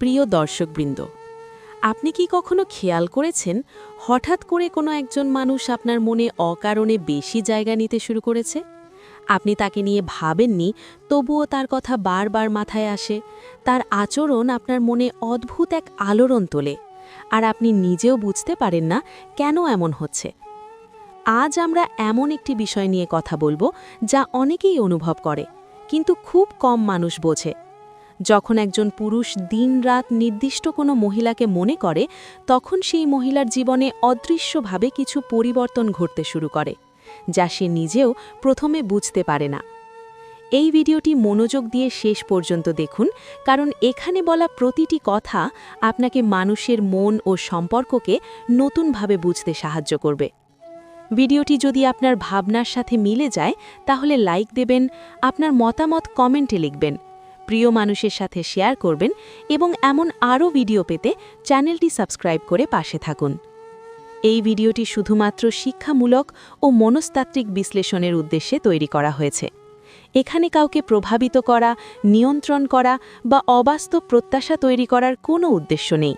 প্রিয় দর্শকবৃন্দ, আপনি কি কখনো খেয়াল করেছেন হঠাৎ করে কোনো একজন মানুষ আপনার মনে অকারণে বেশি জায়গা নিতে শুরু করেছে? আপনি তাকে নিয়ে ভাবেননি, তবুও তার কথা বারবার মাথায় আসে, তার আচরণ আপনার মনে অদ্ভুত এক আলোড়ন তোলে, আর আপনি নিজেও বুঝতে পারেন না কেন এমন হচ্ছে? আজ আমরা এমন একটি বিষয় নিয়ে কথা বলব যা অনেকেই অনুভব করে, কিন্তু খুব কম মানুষ বোঝে। যখন একজন পুরুষ দিনরাত নির্দিষ্ট কোনো মহিলাকে মনে করে, তখন সেই মহিলার জীবনে অদৃশ্যভাবে কিছু পরিবর্তন ঘটতে শুরু করে, যা সে নিজেও প্রথমে বুঝতে পারে না। এই ভিডিওটি মনোযোগ দিয়ে শেষ পর্যন্ত দেখুন, কারণ এখানে বলা প্রতিটি কথা আপনাকে মানুষের মন ও সম্পর্ককে নতুনভাবে বুঝতে সাহায্য করবে। ভিডিওটি যদি আপনার ভাবনার সাথে মিলে যায়, তাহলে লাইক দেবেন, আপনার মতামত কমেন্টে লিখবেন প্রিয় মানুষের সাথে শেয়ার করবেন এবং এমন আরও ভিডিও পেতে চ্যানেলটি সাবস্ক্রাইব করে পাশে থাকুন। এই ভিডিওটি শুধুমাত্র শিক্ষামূলক ও মনস্তাত্ত্বিক বিশ্লেষণের উদ্দেশ্যে তৈরি করা হয়েছে। এখানে কাউকে প্রভাবিত করা, নিয়ন্ত্রণ করা বা অবাস্তব প্রত্যাশা তৈরি করার কোনো উদ্দেশ্য নেই।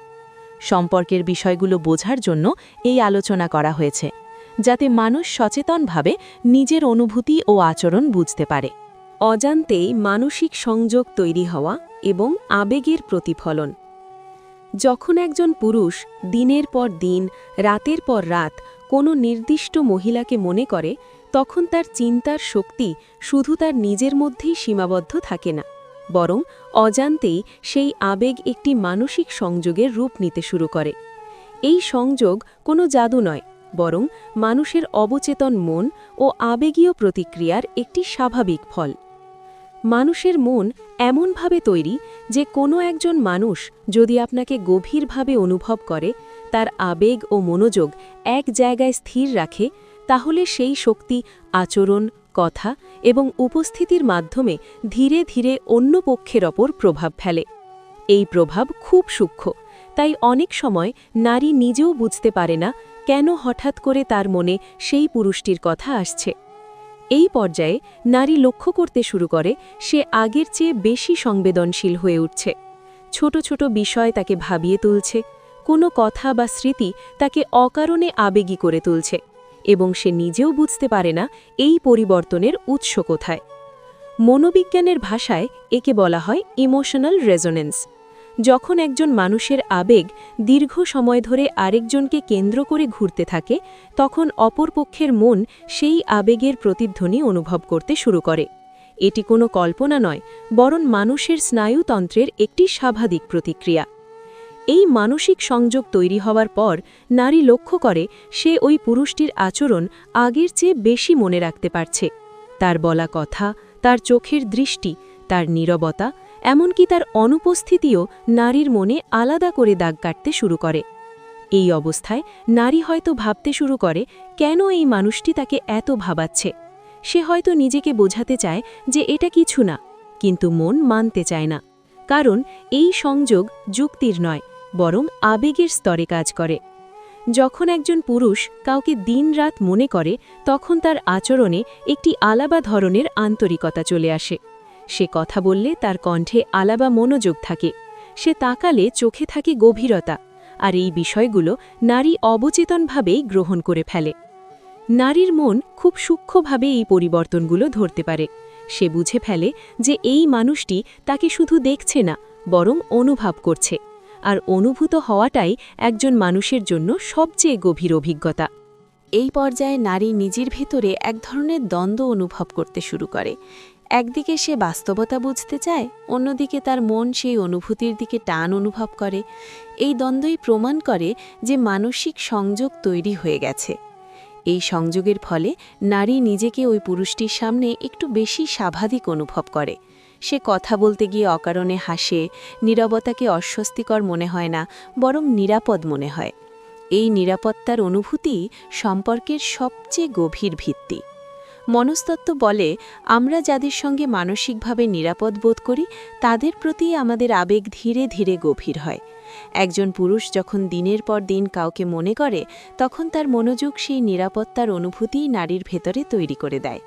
সম্পর্কের বিষয়গুলো বোঝার জন্য এই আলোচনা করা হয়েছে, যাতে মানুষ সচেতনভাবে নিজের অনুভূতি ও আচরণ বুঝতে পারে। অজান্তেই মানসিক সংযোগ তৈরি হওয়া এবং আবেগের প্রতিফলন। যখন একজন পুরুষ দিনের পর দিন, রাতের পর রাত কোনো নির্দিষ্ট মহিলাকে মনে করে, তখন তার চিন্তার শক্তি শুধু তার নিজের মধ্যেই সীমাবদ্ধ থাকে না, বরং অজান্তেই সেই আবেগ একটি মানসিক সংযোগের রূপ নিতে শুরু করে। এই সংযোগ কোনো জাদু নয়, বরং মানুষের অবচেতন মন ও আবেগীয় প্রতিক্রিয়ার একটি স্বাভাবিক ফল। মানুষের মন এমনভাবে তৈরি যে কোনো একজন মানুষ যদি আপনাকে গভীরভাবে অনুভব করে, তার আবেগ ও মনোযোগ এক জায়গায় স্থির রাখে, তাহলে সেই শক্তি আচরণ, কথা এবং উপস্থিতির মাধ্যমে ধীরে ধীরে অন্য পক্ষের ওপর প্রভাব ফেলে। এই প্রভাব খুব সূক্ষ্ম, তাই অনেক সময় নারী নিজেও বুঝতে পারে না কেন হঠাৎ করে তার মনে সেই পুরুষটির কথা আসছে। এই পর্যায়ে নারী লক্ষ্য করতে শুরু করে, সে আগের চেয়ে বেশি সংবেদনশীল হয়ে উঠছে। ছোট ছোট বিষয় তাকে ভাবিয়ে তুলছে, কোনো কথা বা স্মৃতি তাকে অকারণে আবেগী করে তুলছে, এবং সে নিজেও বুঝতে পারে না এই পরিবর্তনের উৎস কোথায়। মনোবিজ্ঞানের ভাষায় একে বলা হয় ইমোশনাল রেজোনেন্স। যখন একজন মানুষের আবেগ দীর্ঘ সময় ধরে আরেকজনকে কেন্দ্র করে ঘুরতে থাকে, তখন অপরপক্ষের মন সেই আবেগের প্রতিধ্বনি অনুভব করতে শুরু করে। এটি কোনো কল্পনা নয়, বরং মানুষের স্নায়ুতন্ত্রের একটি স্বাভাবিক প্রতিক্রিয়া। এই মানসিক সংযোগ তৈরি হওয়ার পর নারী লক্ষ্য করে সে ওই পুরুষটির আচরণ আগের চেয়ে বেশি মনে রাখতে পারছে। তার বলা কথা, তার চোখের দৃষ্টি, তার নীরবতা এমনকি তার অনুপস্থিতিও নারীর মনে আলাদা করে দাগ কাটতে শুরু করে। এই অবস্থায় নারী হয়তো ভাবতে শুরু করে, কেন এই মানুষটি তাকে এত ভাবাচ্ছে? সে হয়তো নিজেকে বোঝাতে চায় যে এটা কিছু না, কিন্তু মন মানতে চায় না। কারণ এই সংযোগ যুক্তির নয়, বরং আবেগের স্তরে কাজ করে। যখন একজন পুরুষ কাউকে দিনরাত মনে করে, তখন তার আচরণে একটি আলাবা ধরনের আন্তরিকতা চলে আসে। সে কথা বললে তার কণ্ঠে আলাবা মনোযোগ থাকে। সে তাকালে চোখে থাকে গভীরতা, আর এই বিষয়গুলো নারী অবচেতনভাবেই গ্রহণ করে ফেলে। নারীর মন খুব সূক্ষ্মভাবে এই পরিবর্তনগুলো ধরতে পারে। সে বুঝে ফেলে যে এই মানুষটি তাকে শুধু দেখছে না, বরং অনুভব করছে, আর অনুভূত হওয়াটাই একজন মানুষের জন্য সবচেয়ে গভীর অভিজ্ঞতা। এই পর্যায়ে নারী নিজের ভেতরে এক ধরনের দ্বন্দ্ব অনুভব করতে শুরু করে। একদিকে সে বাস্তবতা বুঝতে চায়, অন্যদিকে তার মন সেই অনুভূতির দিকে টান অনুভব করে। এই দ্বন্দ্বই প্রমাণ করে যে মানসিক সংযোগ তৈরি হয়ে গেছে। এই সংযোগের ফলে নারী নিজেকে ওই পুরুষটির সামনে একটু বেশি স্বাভাবিক অনুভব করে। সে কথা বলতে গিয়ে অকারণে হাসে, নীরবতাকে অস্বস্তিকর মনে হয় না, বরং নিরাপদ মনে হয়। এই নিরাপত্তার অনুভূতি সম্পর্কের সবচেয়ে গভীর ভিত্তি। মনস্তত্ত্ব বলে, আমরা যাদের সঙ্গে মানসিকভাবে নিরাপদ বোধ করি, তাদের প্রতি আমাদের আবেগ ধীরে ধীরে গভীর হয়। একজন পুরুষ যখন দিনের পর দিন কাউকে মনে করে, তখন তার মনোযোগ সেই নিরাপত্তার অনুভূতিই নারীর ভেতরে তৈরি করে দেয়।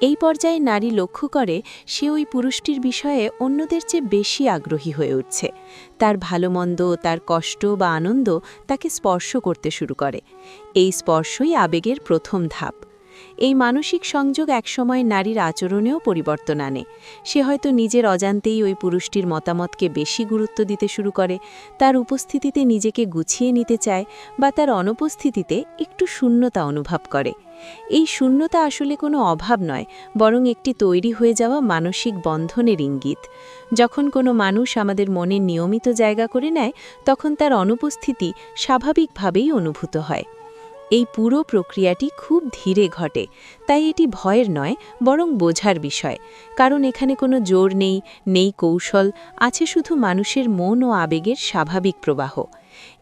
এই পর্যায়ে নারী লক্ষ্য করে, সে ওই পুরুষটির বিষয়ে অন্যদের চেয়ে বেশি আগ্রহী হয়ে উঠছে। তার ভালো মন্দ, তার কষ্ট বা আনন্দ তাকে স্পর্শ করতে শুরু করে। এই স্পর্শই আবেগের প্রথম ধাপ। এই মানসিক সংযোগ একসময় নারীর আচরণেও পরিবর্তন আনে। সে হয়তো নিজের অজান্তেই ওই পুরুষটির মতামতকে বেশি গুরুত্ব দিতে শুরু করে, তার উপস্থিতিতে নিজেকে গুছিয়ে নিতে চায় বা তার অনুপস্থিতিতে একটু শূন্যতা অনুভব করে। এই শূন্যতা আসলে কোনো অভাব নয়, বরং একটি তৈরি হয়ে যাওয়া মানসিক বন্ধনের ইঙ্গিত। যখন কোনো মানুষ আমাদের মনে নিয়মিত জায়গা করে নেয়, তখন তার অনুপস্থিতি স্বাভাবিকভাবেই অনুভূত হয়। এই পুরো প্রক্রিয়াটি খুব ধীরে ঘটে, তাই এটি ভয়ের নয়, বরং বোঝার বিষয়। কারণ এখানে কোনো জোর নেই নেই কৌশল, আছে শুধু মানুষের মন ও আবেগের স্বাভাবিক প্রবাহ।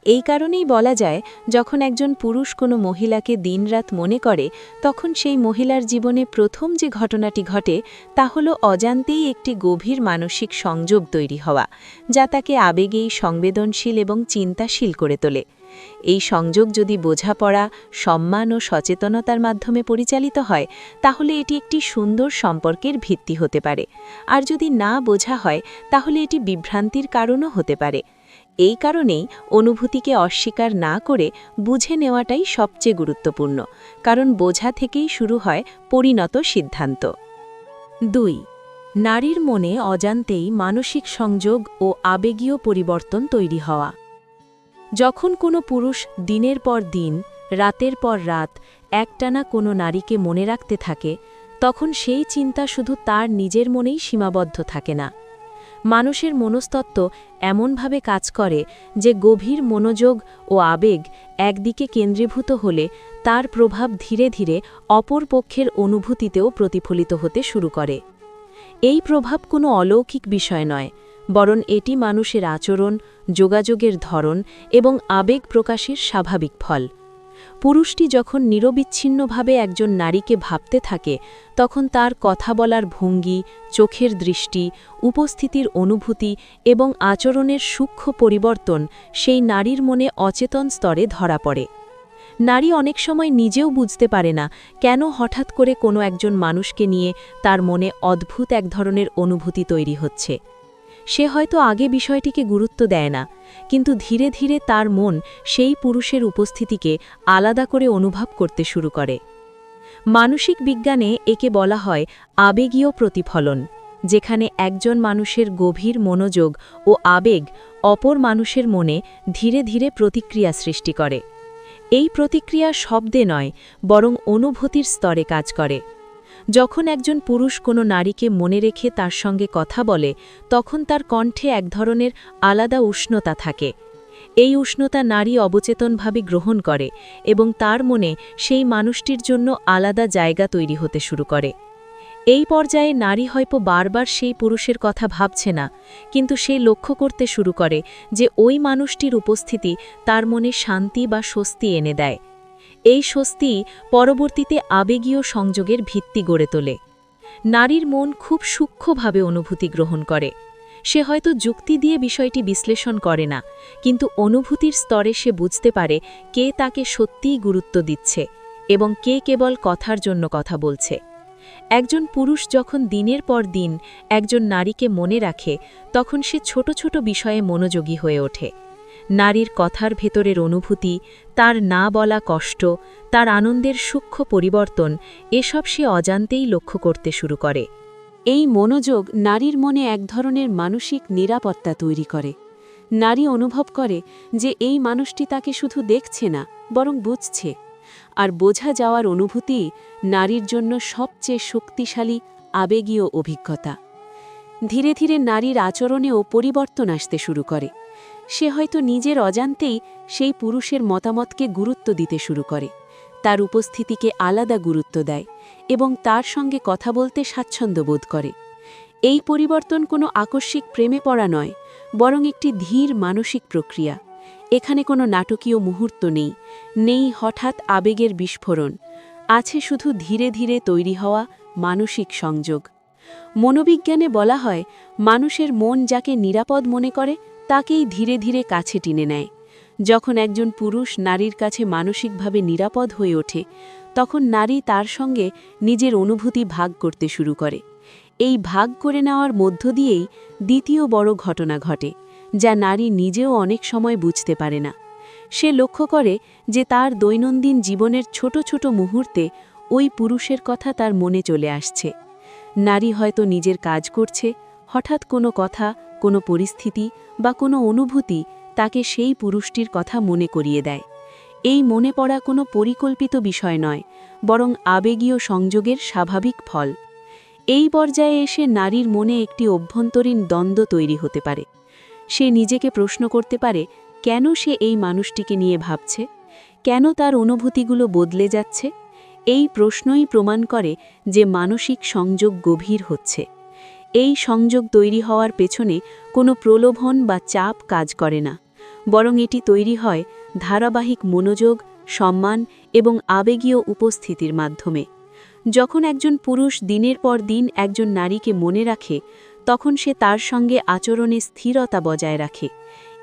এই কারণেই বলা যায়, যখন একজন পুরুষ কোনো মহিলাকে দিনরাত মনে করে, তখন সেই মহিলার জীবনে প্রথম যে ঘটনাটি ঘটে, তা হল অজান্তেই একটি গভীর মানসিক সংযোগ তৈরি হওয়া, যা তাকে আবেগেই সংবেদনশীল এবং চিন্তাশীল করে তোলে। এই সংযোগ যদি বোঝাপড়া, সম্মান ও সচেতনতার মাধ্যমে পরিচালিত হয়, তাহলে এটি একটি সুন্দর সম্পর্কের ভিত্তি হতে পারে। আর যদি না বোঝা হয়, তাহলে এটি বিভ্রান্তির কারণও হতে পারে। এই কারণেই অনুভূতিকে অস্বীকার না করে বুঝে নেওয়াটাই সবচেয়ে গুরুত্বপূর্ণ, কারণ বোঝা থেকেই শুরু হয় পরিণত সিদ্ধান্ত। দুই, নারীর মনে অজান্তেই মানসিক সংযোগ ও আবেগীয় পরিবর্তন তৈরি হওয়া। যখন কোনো পুরুষ দিনের পর দিন, রাতের পর রাত একটানা কোনো নারীকে মনে রাখতে থাকে, তখন সেই চিন্তা শুধু তার নিজের মনেই সীমাবদ্ধ থাকে না। মানুষের মনস্তত্ত্ব এমনভাবে কাজ করে যে গভীর মনোযোগ ও আবেগ একদিকে কেন্দ্রীভূত হলে তার প্রভাব ধীরে ধীরে অপর পক্ষের অনুভূতিতেও প্রতিফলিত হতে শুরু করে। এই প্রভাব কোনো অলৌকিক বিষয় নয় বরং এটি মানুষের আচরণ, যোগাযোগের ধরন এবং আবেগ প্রকাশের স্বাভাবিক ফল। পুরুষটি যখন নিরবিচ্ছিন্নভাবে একজন নারীকে ভাবতে থাকে, তখন তার কথা বলার ভঙ্গি, চোখের দৃষ্টি, উপস্থিতির অনুভূতি এবং আচরণের সূক্ষ্ম পরিবর্তন সেই নারীর মনে অচেতন স্তরে ধরা পড়ে। নারী অনেক সময় নিজেও বুঝতে পারে না, কেন হঠাৎ করে কোনো একজন মানুষকে নিয়ে তার মনে অদ্ভুত এক ধরনের অনুভূতি তৈরি হচ্ছে। সে হয়তো আগে বিষয়টিকে গুরুত্ব দেয় না, কিন্তু ধীরে ধীরে তার মন সেই পুরুষের উপস্থিতিকে আলাদা করে অনুভব করতে শুরু করে। মানসিক বিজ্ঞানে একে বলা হয় আবেগীয় প্রতিফলন, যেখানে একজন মানুষের গভীর মনোযোগ ও আবেগ অপর মানুষের মনে ধীরে ধীরে প্রতিক্রিয়া সৃষ্টি করে। এই প্রতিক্রিয়া শব্দে নয়, বরং অনুভূতির স্তরে কাজ করে। যখন একজন পুরুষ কোনো নারীকে মনে রেখে তার সঙ্গে কথা বলে, তখন তার কণ্ঠে এক ধরনের আলাদা উষ্ণতা থাকে। এই উষ্ণতা নারী অবচেতনভাবে গ্রহণ করে এবং তার মনে সেই মানুষটির জন্য আলাদা জায়গা তৈরি হতে শুরু করে। এই পর্যায়ে নারী হয়তো বারবার সেই পুরুষের কথা ভাবছে না, কিন্তু সে লক্ষ্য করতে শুরু করে যে ওই মানুষটির উপস্থিতি তার মনে শান্তি বা স্বস্তি এনে দেয়। এই স্বস্তি পরবর্তীতে আবেগীয় সংযোগের ভিত্তি গড়ে তোলে। নারীর মন খুব সূক্ষ্মভাবে অনুভূতি গ্রহণ করে। সে হয়তো যুক্তি দিয়ে বিষয়টি বিশ্লেষণ করে না, কিন্তু অনুভূতির স্তরে সে বুঝতে পারে কে তাকে সত্যিই গুরুত্ব দিচ্ছে এবং কে কেবল কথার জন্য কথা বলছে। একজন পুরুষ যখন দিনের পর দিন একজন নারীকে মনে রাখে, তখন সে ছোট ছোট বিষয়ে মনোযোগী হয়ে ওঠে। নারীর কথার ভেতরের অনুভূতি, তার না বলা কষ্ট, তার আনন্দের সূক্ষ্ম পরিবর্তন, এসব সে অজান্তেই লক্ষ্য করতে শুরু করে। এই মনোযোগ নারীর মনে এক ধরনের মানসিক নিরাপত্তা তৈরি করে। নারী অনুভব করে যে এই মানুষটি তাকে শুধু দেখছে না, বরং বুঝছে। আর বোঝা যাওয়ার অনুভূতি নারীর জন্য সবচেয়ে শক্তিশালী, আবেগীয় অভিজ্ঞতা। ধীরে ধীরে নারীর আচরণেও পরিবর্তন আসতে শুরু করে। সে হয়তো নিজের অজান্তেই সেই পুরুষের মতামতকে গুরুত্ব দিতে শুরু করে। তার উপস্থিতিকে আলাদা গুরুত্ব দেয় এবং তার সঙ্গে কথা বলতে স্বাচ্ছন্দ্য বোধ করে। এই পরিবর্তন কোনো আকস্মিক প্রেমে পড়া নয়, বরং একটি ধীর মানসিক প্রক্রিয়া। এখানে কোনো নাটকীয় মুহূর্ত নেই নেই হঠাৎ আবেগের বিস্ফোরণ। আছে শুধু ধীরে ধীরে তৈরি হওয়া মানসিক সংযোগ। মনোবিজ্ঞানে বলা হয়, মানুষের মন যাকে নিরাপদ মনে করে তাকেই ধীরে ধীরে কাছে টেনে নেয়। যখন একজন পুরুষ নারীর কাছে মানসিকভাবে নিরাপদ হয়ে ওঠে, তখন নারী তার সঙ্গে নিজের অনুভূতি ভাগ করতে শুরু করে। এই ভাগ করে নেওয়ার মধ্য দিয়েই দ্বিতীয় বড় ঘটনা ঘটে, যা নারী নিজেও অনেক সময় বুঝতে পারে না। সে লক্ষ্য করে যে তার দৈনন্দিন জীবনের ছোট ছোট মুহূর্তে ওই পুরুষের কথা তার মনে চলে আসছে। নারী হয়তো নিজের কাজ করছে হঠাৎ কোনো কথা, কোনো পরিস্থিতি বা কোনো অনুভূতি তাকে সেই পুরুষটির কথা মনে করিয়ে দেয়। এই মনে পড়া কোনো পরিকল্পিত বিষয় নয়, বরং আবেগীয় সংযোগের স্বাভাবিক ফল। এই পর্যায়ে এসে নারীর মনে একটি অভ্যন্তরীণ দ্বন্দ্ব তৈরি হতে পারে। সে নিজেকে প্রশ্ন করতে পারে, কেন সে এই মানুষটিকে নিয়ে ভাবছে? কেন তার অনুভূতিগুলো বদলে যাচ্ছে? এই প্রশ্নই প্রমাণ করে যে মানসিক সংযোগ গভীর হচ্ছে। এই সংযোগ তৈরি হওয়ার পেছনে কোনো প্রলোভন বা চাপ কাজ করে না। বরং এটি তৈরি হয় ধারাবাহিক মনোযোগ, সম্মান এবং আবেগীয় উপস্থিতির মাধ্যমে। যখন একজন পুরুষ দিনের পর দিন একজন নারীকে মনে রাখে, তখন সে তার সঙ্গে আচরণে স্থিরতা বজায় রাখে।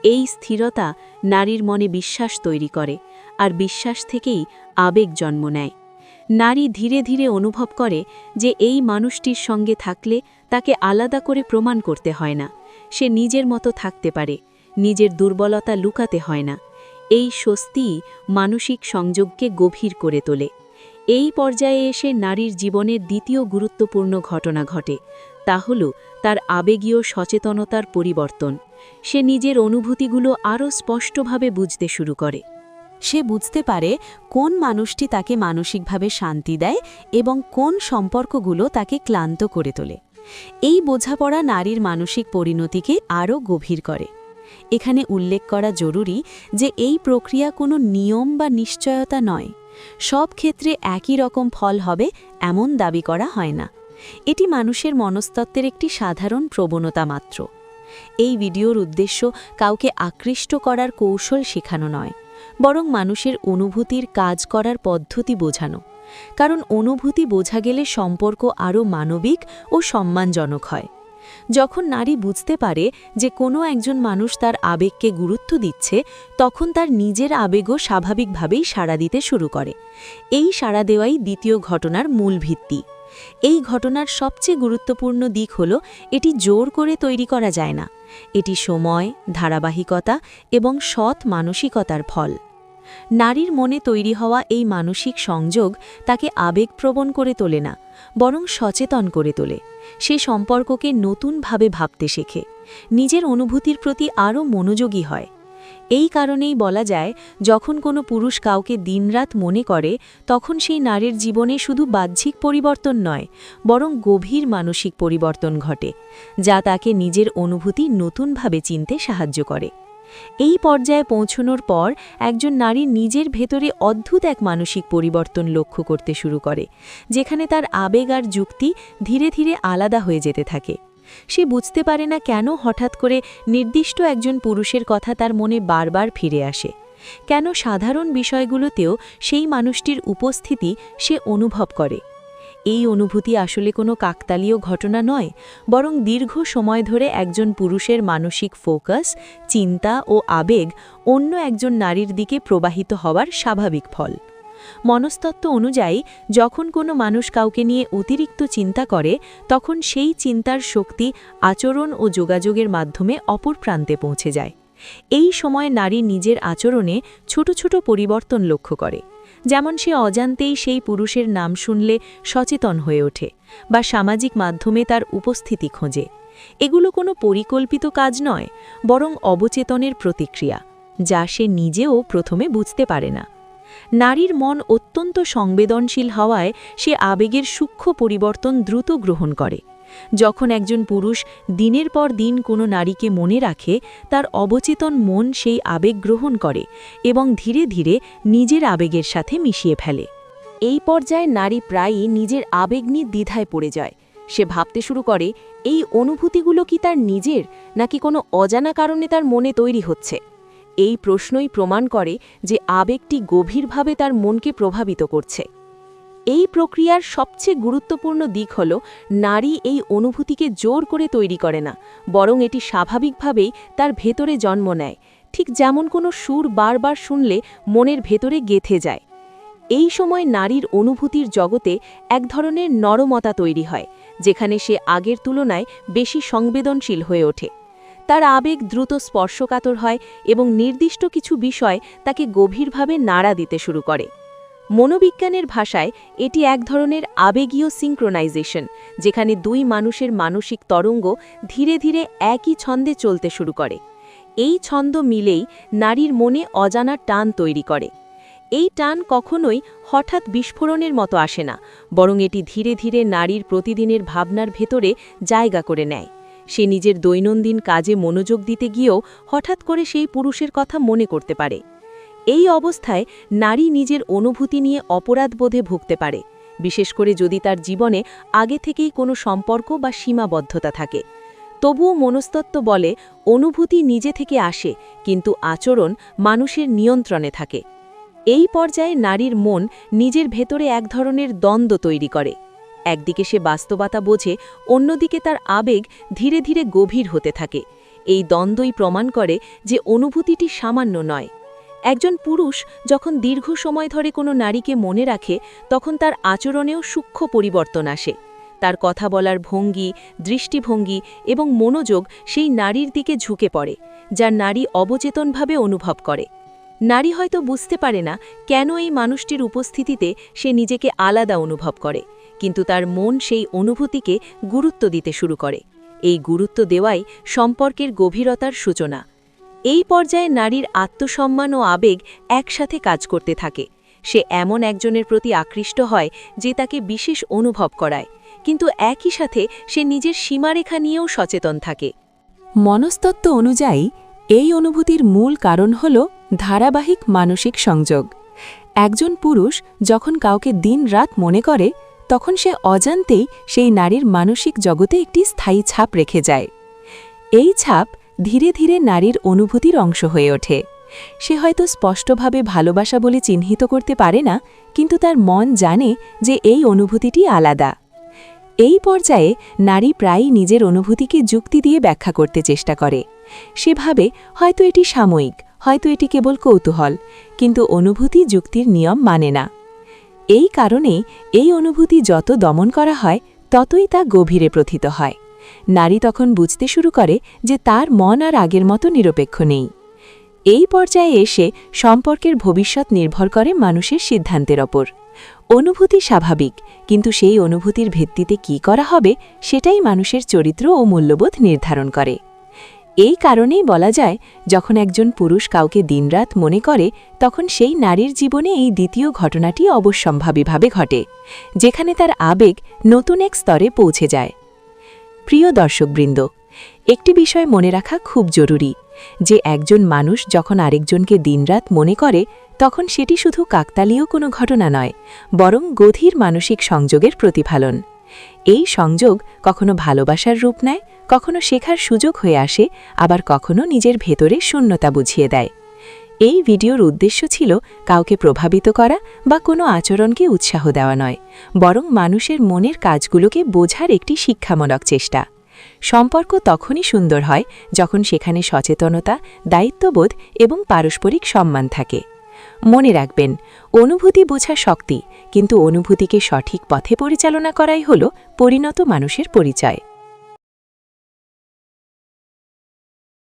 এই স্থিরতা নারীর মনে বিশ্বাস তৈরি করে, আর বিশ্বাস থেকেই আবেগ জন্ম নেয়। নারী ধীরে ধীরে অনুভব করে যে এই মানুষটির সঙ্গে থাকলে তাকে আলাদা করে প্রমাণ করতে হয় না। সে নিজের মতো থাকতে পারে, নিজের দুর্বলতা লুকাতে হয় না। এই স্বস্তিই মানসিক সংযোগকে গভীর করে তোলে। এই পর্যায়ে এসে নারীর জীবনের দ্বিতীয় গুরুত্বপূর্ণ ঘটনা ঘটে, তা হল তার আবেগীয় সচেতনতার পরিবর্তন। সে নিজের অনুভূতিগুলো আরও স্পষ্টভাবে বুঝতে শুরু করে। সে বুঝতে পারে কোন মানুষটি তাকে মানসিকভাবে শান্তি দেয় এবং কোন সম্পর্কগুলো তাকে ক্লান্ত করে তোলে। এই বোঝাপড়া নারীর মানসিক পরিণতিকে আরও গভীর করে। এখানে উল্লেখ করা জরুরি যে এই প্রক্রিয়া কোনো নিয়ম বা নিশ্চয়তা নয়। সব ক্ষেত্রে একই রকম ফল হবে এমন দাবি করা হয় না। এটি মানুষের মনস্তত্ত্বের একটি সাধারণ প্রবণতা মাত্র। এই ভিডিওর উদ্দেশ্য কাউকে আকৃষ্ট করার কৌশল শেখানো নয়। বরং মানুষের অনুভূতির কাজ করার পদ্ধতি বোঝানো। কারণ অনুভূতি বোঝা গেলে সম্পর্ক আরও মানবিক ও সম্মানজনক হয়। যখন নারী বুঝতে পারে যে কোনো একজন মানুষ তার আবেগকে গুরুত্ব দিচ্ছে, তখন তার নিজের আবেগও স্বাভাবিকভাবেই সাড়া দিতে শুরু করে। এই সাড়া দেওয়াই দ্বিতীয় ঘটনার মূল ভিত্তি। এই ঘটনার সবচেয়ে গুরুত্বপূর্ণ দিক হল, এটি জোর করে তৈরি করা যায় না। এটি সময়, ধারাবাহিকতা এবং সৎ মানসিকতার ফল। নারীর মনে তৈরি হওয়া এই মানসিক সংযোগ তাকে আবেগপ্রবণ করে তোলে না, বরং সচেতন করে তোলে। সে সম্পর্ককে নতুনভাবে ভাবতে শেখে। নিজের অনুভূতির প্রতি আরও মনোযোগী হয়। এই কারণেই বলা যায়, যখন কোনো পুরুষ কাউকে দিনরাত মনে করে, তখন সেই নারীর জীবনে শুধু বাহ্যিক পরিবর্তন নয়, বরং গভীর মানসিক পরিবর্তন ঘটে, যা তাকে নিজের অনুভূতি নতুনভাবে চিনতে সাহায্য করে। এই পর্যায়ে পৌঁছনোর পর, একজন নারী নিজের ভেতরে অদ্ভুত এক মানসিক পরিবর্তন লক্ষ্য করতে শুরু করে, যেখানে তার আবেগ আর যুক্তি ধীরে ধীরে আলাদা হয়ে যেতে থাকে। সে বুঝতে পারে না কেন হঠাৎ করে নির্দিষ্ট একজন পুরুষের কথা তার মনে বারবার ফিরে আসে। কেন সাধারণ বিষয়গুলোতেও সেই মানুষটির উপস্থিতি সে অনুভব করে? এই অনুভূতি আসলে কোনো কাকতালীয় ঘটনা নয়, বরং দীর্ঘ সময় ধরে একজন পুরুষের মানসিক ফোকাস, চিন্তা ও আবেগ অন্য একজন নারীর দিকে প্রবাহিত হওয়ার স্বাভাবিক ফল। মনস্তত্ত্ব অনুযায়ী, যখন কোনো মানুষ কাউকে নিয়ে অতিরিক্ত চিন্তা করে, তখন সেই চিন্তার শক্তি আচরণ ও যোগাযোগের মাধ্যমে অপর প্রান্তে পৌঁছে যায়। এই সময় নারী নিজের আচরণে ছোট ছোট পরিবর্তন লক্ষ্য করে। যেমন সে অজান্তেই সেই পুরুষের নাম শুনলে সচেতন হয়ে ওঠে বা সামাজিক মাধ্যমে তার উপস্থিতি খোঁজে। এগুলো কোনো পরিকল্পিত কাজ নয়, বরং অবচেতনের প্রতিক্রিয়া, যা সে নিজেও প্রথমে বুঝতে পারে না। নারীর মন অত্যন্ত সংবেদনশীল হওয়ায় সে আবেগের সূক্ষ্ম পরিবর্তন দ্রুত গ্রহণ করে। যখন একজন পুরুষ দিনের পর দিন কোনো নারীকে মনে রাখে, তার অবচেতন মন সেই আবেগ গ্রহণ করে এবং ধীরে ধীরে নিজের আবেগের সাথে মিশিয়ে ফেলে। এই পর্যায়ে নারী প্রায়ই নিজের আবেগ নিয়ে দ্বিধায় পড়ে যায়। সে ভাবতে শুরু করে, এই অনুভূতিগুলো কি তার নিজের, নাকি কোনো অজানা কারণে তার মনে তৈরি হচ্ছে? এই প্রশ্নই প্রমাণ করে যে আবেগটি গভীরভাবে তার মনকে প্রভাবিত করছে। এই প্রক্রিয়ার সবচেয়ে গুরুত্বপূর্ণ দিক হল, নারী এই অনুভূতিকে জোর করে তৈরি করে না, বরং এটি স্বাভাবিকভাবেই তার ভেতরে জন্ম নেয়। ঠিক যেমন কোনো সুর বারবার শুনলে মনের ভেতরে গেথে যায়। এই সময় নারীর অনুভূতির জগতে এক ধরনের নরমতা তৈরি হয়, যেখানে সে আগের তুলনায় বেশি সংবেদনশীল হয়ে ওঠে। তার আবেগ দ্রুত স্পর্শকাতর হয় এবং নির্দিষ্ট কিছু বিষয় তাকে গভীরভাবে নাড়া দিতে শুরু করে। মনোবিজ্ঞানের ভাষায় এটি এক ধরনের আবেগীয় সিঙ্ক্রোনাইজেশন, যেখানে দুই মানুষের মানসিক তরঙ্গ ধীরে ধীরে একই ছন্দে চলতে শুরু করে। এই ছন্দ মিলেই নারীর মনে অজানা টান তৈরি করে। এই টান কখনোই হঠাৎ বিস্ফোরণের মতো আসে না, বরং এটি ধীরে ধীরে নারীর প্রতিদিনের ভাবনার ভেতরে জায়গা করে নেয়। সে নিজের দৈনন্দিন কাজে মনোযোগ দিতে গিয়েও হঠাৎ করে সেই পুরুষের কথা মনে করতে পারে। এই অবস্থায় নারী নিজের অনুভূতি নিয়ে অপরাধবোধে ভুগতে পারে, বিশেষ করে যদি তার জীবনে আগে থেকেই কোনো সম্পর্ক বা সীমাবদ্ধতা থাকে। তবুও মনস্তত্ত্ব বলে, অনুভূতি নিজে থেকে আসে, কিন্তু আচরণ মানুষের নিয়ন্ত্রণে থাকে। এই পর্যায়ে নারীর মন নিজের ভেতরে এক ধরনের দ্বন্দ্ব তৈরি করে। একদিকে সে বাস্তবতা বোঝে, অন্যদিকে তার আবেগ ধীরে ধীরে গভীর হতে থাকে। এই দ্বন্দ্বই প্রমাণ করে যে অনুভূতিটি সামান্য নয়। একজন পুরুষ যখন দীর্ঘ সময় ধরে কোনো নারীকে মনে রাখে, তখন তার আচরণেও সূক্ষ্ম পরিবর্তন আসে। তার কথা বলার ভঙ্গি, দৃষ্টিভঙ্গি এবং মনোযোগ সেই নারীর দিকে ঝুঁকে পড়ে, যা নারী অবচেতনভাবে অনুভব করে। নারী হয়তো বুঝতে পারে না কেন এই মানুষটির উপস্থিতিতে সে নিজেকে আলাদা অনুভব করে। কিন্তু তার মন সেই অনুভূতিকে গুরুত্ব দিতে শুরু করে। এই গুরুত্ব দেওয়াই সম্পর্কের গভীরতার সূচনা। এই পর্যায়ে নারীর আত্মসম্মান ও আবেগ একসাথে কাজ করতে থাকে। সে এমন একজনের প্রতি আকৃষ্ট হয় যে তাকে বিশেষ অনুভব করায়, কিন্তু একই সাথে সে নিজের সীমারেখা নিয়েও সচেতন থাকে। মনস্তত্ত্ব অনুযায়ী, এই অনুভূতির মূল কারণ হল ধারাবাহিক মানসিক সংযোগ। একজন পুরুষ যখন কাউকে দিন রাত মনে করে তখন সে অজান্তেই সেই নারীর মানসিক জগতে একটি স্থায়ী ছাপ রেখে যায়। এই ছাপ ধীরে ধীরে নারীর অনুভূতির অংশ হয়ে ওঠে। সে হয়তো স্পষ্টভাবে ভালোবাসা বলে চিহ্নিত করতে পারে না, কিন্তু তার মন জানে যে এই অনুভূতিটি আলাদা। এই পর্যায়ে নারী প্রায়ই নিজের অনুভূতিকে যুক্তি দিয়ে ব্যাখ্যা করতে চেষ্টা করে। সেভাবে হয়তো এটি সাময়িক, হয়তো এটি কেবল কৌতূহল, কিন্তু অনুভূতি যুক্তির নিয়ম মানে না। এই কারণে এই অনুভূতি যত দমন করা হয়, ততই তা গভীরে প্রথিত হয়। নারী তখন বুঝতে শুরু করে যে তার মন আর আগের মতো নিরপেক্ষ নেই। এই পর্যায়ে এসে সম্পর্কের ভবিষ্যৎ নির্ভর করে মানুষের সিদ্ধান্তের ওপর। অনুভূতি স্বাভাবিক, কিন্তু সেই অনুভূতির ভিত্তিতে কি করা হবে, সেটাই মানুষের চরিত্র ও মূল্যবোধ নির্ধারণ করে। এই কারণেই বলা যায়, যখন একজন পুরুষ কাউকে দিনরাত মনে করে, তখন সেই নারীর জীবনে এই দ্বিতীয় ঘটনাটি অবশ্যম্ভাবীভাবে ঘটে, যেখানে তার আবেগ নতুন এক স্তরে পৌঁছে যায়। প্রিয় দর্শকবৃন্দ, একটি বিষয় মনে রাখা খুব জরুরি, যে একজন মানুষ যখন আরেকজনকে দিনরাত মনে করে, তখন সেটি শুধু কাকতালীয় কোনো ঘটনা নয়, বরং গভীর মানসিক সংযোগের প্রতিফলন। এই সংযোগ কখনো ভালোবাসার রূপ নেয়, কখনো শেখার সুযোগ হয়ে আসে, আবার কখনো নিজের ভেতরে শূন্যতা বুঝিয়ে দেয়। এই ভিডিওর উদ্দেশ্য ছিল কাউকে প্রভাবিত করা বা কোনো আচরণকে উৎসাহ দেওয়া নয়, বরং মানুষের মনের কাজগুলোকে বোঝার একটি শিক্ষামূলক চেষ্টা। সম্পর্ক তখনই সুন্দর হয় যখন সেখানে সচেতনতা, দায়িত্ববোধ এবং পারস্পরিক সম্মান থাকে। মনে রাখবেন, অনুভূতি বোঝা শক্তি, কিন্তু অনুভূতিকে সঠিক পথে পরিচালনা করাই হল পরিণত মানুষের পরিচয়।